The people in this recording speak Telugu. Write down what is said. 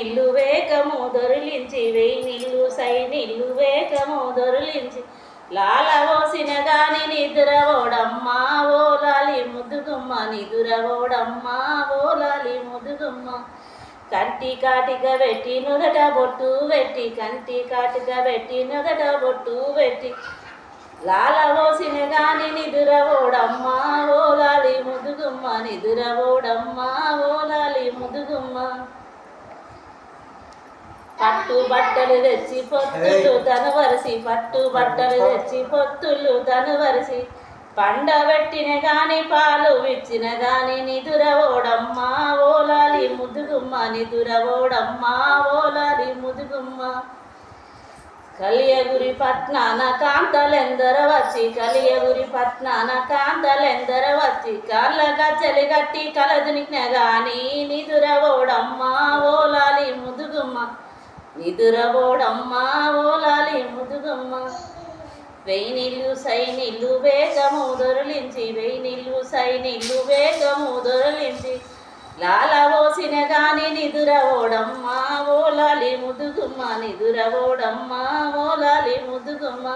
నీళ్ళు వేగము దొరిలించి వెయ్యి నీళ్ళు సై నీళ్ళు వేగము దొరిలించి లాల పోసిన గాని నిద్రవోడమ్మా ఓలాలి ముద్దుగుమ్మ నిదురవోడమ్మా ఓలాలి ముద్దుగుమ్మ కంటి కాటిక పెట్టి నుదట బొట్టు పెట్టి కంటి కాటిక పెట్టి నుదట బొట్టు పెట్టి లాల పోసిన గాని నిదురవోడమ్మా ఓలాలి ముదుగుమ్మ నిదురవోడమ్మా ఓలాలి ముదుగుమ్మ. పట్టు బట్టలు తెచ్చి పొత్తులు తనువరిసి పట్టు బట్టలు తెచ్చి పొత్తులు తనువరిసి పండబెట్టిన గాని పాలు విచ్చిన గాని నిదురవోడమ్మా ఓలాలి ముదుగుమ్మ నిదురవోడమ్మా ఓలాలి ముదుగుమ్మ. కలియగురి పట్నాన కాంతలెందర వచ్చి కలియగురి పట్నాన కాంతలెందర వచ్చి కాళ్ళ గచ్చలి గట్టి కలదునికిన గాని నిదురవోడమ్మా ఓలాలి ముదుగుమ్మ. నిదురవోడమ్మా ఓలాలి ముదుగమ్మా. వెయ్యి నీళ్ళు సై వేగము దొరలించి వెయ్యి నీళ్ళు సై వేగము దొరలించి. లాల పోసిన గాని నిదురవోడమ్మా ఓలాలి ముదుగుమ్మ నిదురవోడమ్మా ఓలాలి ముదుగుమ్మ.